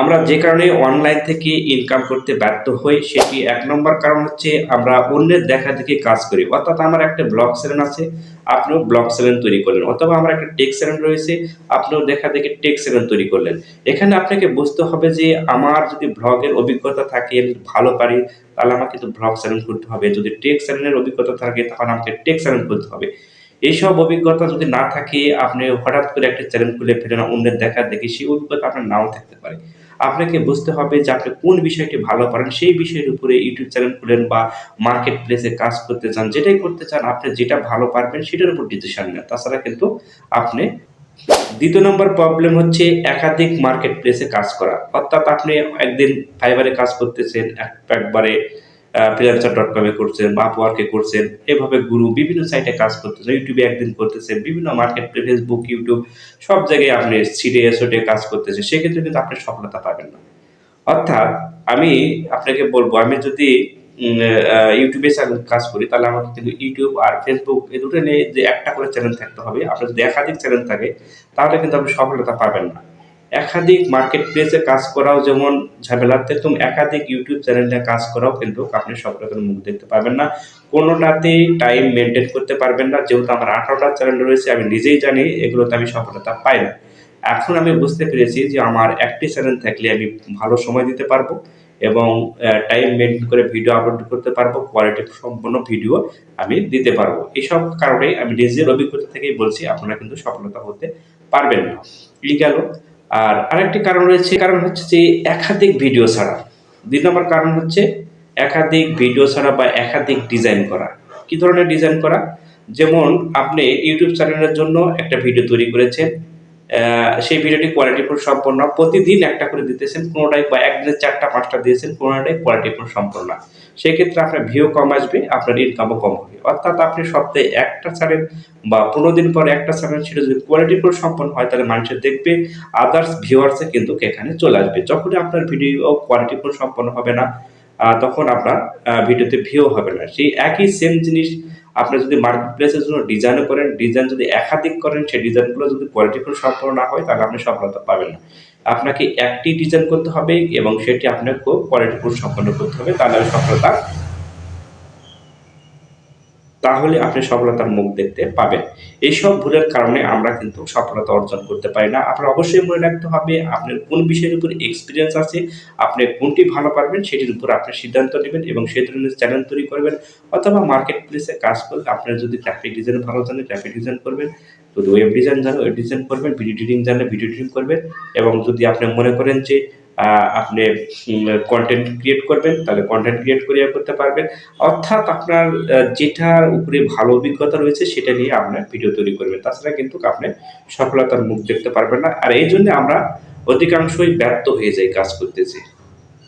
আমরা যে কারণে অনলাইন থেকে ইনকাম করতে ব্যর্থ হই, সেটি এক নম্বর কারণ হচ্ছে আমরা অন্যের দেখা দেখি কাজ করি। অর্থাৎ আমার একটা ব্লগ চ্যানেল আছে, আপনিও ব্লগ চ্যানেল তৈরি করলেন। অথবা আমার একটা টেক চ্যানেল রয়েছে, আপনিও দেখা দেখি টেক চ্যানেল তৈরি করলেন। এখানে আপনাকে বুঝতে হবে যে আমার যদি ব্লগের অভিজ্ঞতা থাকে ভালো পারি, তাহলে আমাকে কিন্তু ব্লগ চ্যানেল করতে হবে। যদি টেক চ্যানেলের অভিজ্ঞতা থাকে, তাহলে আমাকে টেক চ্যানেল করতে হবে। এইসব অভিজ্ঞতা যদি না থাকে, আপনি হঠাৎ করে একটা চ্যানেল খুলে ফেলেন, অন্যের দেখা দেখি সেই অভিজ্ঞতা আপনার নাও থাকতে পারে। আপনাকে বুঝতে হবে যে আপনি কোন বিষয়টি ভালো পারেন, সেই বিষয়ের উপরে ইউটিউব চ্যানেল খুলেন বা মার্কেট প্লেসে কাজ করতে চান, যেটাই করতে চান, আপনি যেটা ভালো পারবেন সেটার উপর ডিসিশন নেন। তাছাড়া কিন্তু আপনি দ্বিতীয় নম্বর প্রবলেম হচ্ছে একাধিক মার্কেট প্লেসে কাজ করা। অর্থাৎ আপনি একদিন ফাইবারে কাজ করতেছেন, এক- একবারে ফ্রিলান্সার ডট কমে করছেন বা আপওয়ার্কে করছেন, এভাবে গুরু বিভিন্ন সাইটে কাজ করতেছেন ইউটিউবে একদিন করতেছেন বিভিন্ন মার্কেট ফেসবুক ইউটিউব সব জায়গায় আপনি সিডে এসোটে কাজ করতেছেন সেক্ষেত্রে কিন্তু আপনি সফলতা পাবেন না। অর্থাৎ আমি আপনাকে বলব, আমি যদি ইউটিউবে কাজ করি, তাহলে আমাকে কিন্তু ইউটিউব আর ফেসবুক এই দুটো নিয়ে যে একটা করে চ্যানেল থাকতে হবে। আপনার যদি একাধিক চ্যানেল থাকে, তাহলে কিন্তু আপনি সফলতা পাবেন না। একাধিক মার্কেট প্লেসে কাজ করাও যেমন ঝামেলার তেমন একাধিক ইউটিউব চ্যানেল কাজ করাও কিন্তু আপনি সব সফলতার মুখ দেখতে পারবেন না। কোনোটাতেই টাইম মেনটেন করতে পারবেন না। যেহেতু আমার আঠারোটা চ্যানেল রয়েছে, আমি নিজেই জানি, এগুলোতে আমি সফলতা পাই না। এখন আমি বুঝতে পেরেছি যে আমার একটি চ্যানেল থাকলে আমি ভালো সময় দিতে পারব এবং টাইম মেনটেন করে ভিডিও আপলোড করতে পারব কোয়ালিটি সম্পন্ন ভিডিও আমি দিতে পারব। এইসব কারণে আমি নিজের অভিজ্ঞতা থেকেই বলছি, আপনারা কিন্তু সফলতা হতে পারবেন না। এই গেল। আর আরেকটি কারণ রয়েছে কারণ হচ্ছে যে একাধিক ভিডিও ছাড়া। দুই নম্বর কারণ হচ্ছে একাধিক ভিডিও ছাড়া বা একাধিক ডিজাইন করা। কি ধরনের ডিজাইন করা? যেমন আপনি ইউটিউব চ্যানেলের জন্য একটা ভিডিও তৈরি করেছেন সেই ভিডিওটি কোয়ালিটি কোয়ালিটিফুল সম্পন্ন। প্রতিদিন একটা করে দিতেছেন কোনোটাই বা একদিনে চারটা, পাঁচটা দিয়েছেন কোনোটাই কোয়ালিটিফুল সম্পন্ন। সেক্ষেত্রে আপনার ভিউ কম আসবে, আপনার ইনকামও কম হবে। অর্থাৎ আপনি সপ্তাহে একটা চ্যানেল বা পনেরো দিন পর একটা চ্যানেল সেটা যদি কোয়ালিটি কোয়ালিটিফুল সম্পন্ন হয়, তাহলে মানুষের দেখবে আদার্স ভিউয়ার্সে কিন্তু এখানে চলে আসবে। যখনই আপনার ভিডিও কোয়ালিটি কোয়ালিটিফুল সম্পন্ন হবে না তখন আপনার ভিডিওতে ভিউ হবে না। সেই একই সেম জিনিস আপনি যদি মার্কেট প্লেসের জন্য ডিজাইনও করেন ডিজাইন যদি একাধিক করেন, সেই ডিজাইনগুলো যদি কোয়ালিটিফুল সম্পূর্ণ না হয়, তাহলে আপনি সফলতা পাবেন না। আপনাকে একটি ডিজাইন করতে হবে এবং সেটি আপনাকে খুব কোয়ালিটিফুল সম্পন্ন করতে হবে, তাহলে সফলতা তাহলে আপনি সফলতার মুখ দেখতে পাবেন। এইসব ভুলের কারণে আমরা কিন্তু সফলতা অর্জন করতে পারি না। আপনার অবশ্যই মনে রাখতে হবে, আপনার কোন বিষয়ের উপর এক্সপিরিয়েন্স আছে, আপনি কোনটি ভালো পারবেন সেটির উপর আপনি সিদ্ধান্ত নেবেন এবং সেই ধরনের চ্যানেল তৈরি করবেন অথবা মার্কেট প্লেসে কাজ করলে আপনার যদি গ্রাফিক ডিজাইন ভালো জানেন গ্রাফিক ডিজাইন করবেন, যদি ওয়েব ডিজাইন জানেন ওয়েব ডিজাইন করবেন ভিডিও এডিটিং জানলে ভিডিও এডিটিং করবেন এবং যদি আপনি মনে করেন যে আপনি কন্টেন্ট ক্রিয়েট করবেন, তাহলে কন্টেন্ট ক্রিয়েট করিয়া করতে পারবেন। অর্থাৎ আপনার যেটার উপরে ভালো অভিজ্ঞতা রয়েছে, সেটা নিয়ে আপনার ভিডিও তৈরি করবেন। তাছাড়া কিন্তু আপনি সফলতার মুখ দেখতে পারবেন না। আর এই জন্য আমরা অধিকাংশই ব্যর্থ হয়ে যাই কাজ করতেছি।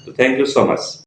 তো থ্যাংক ইউ সো মাচ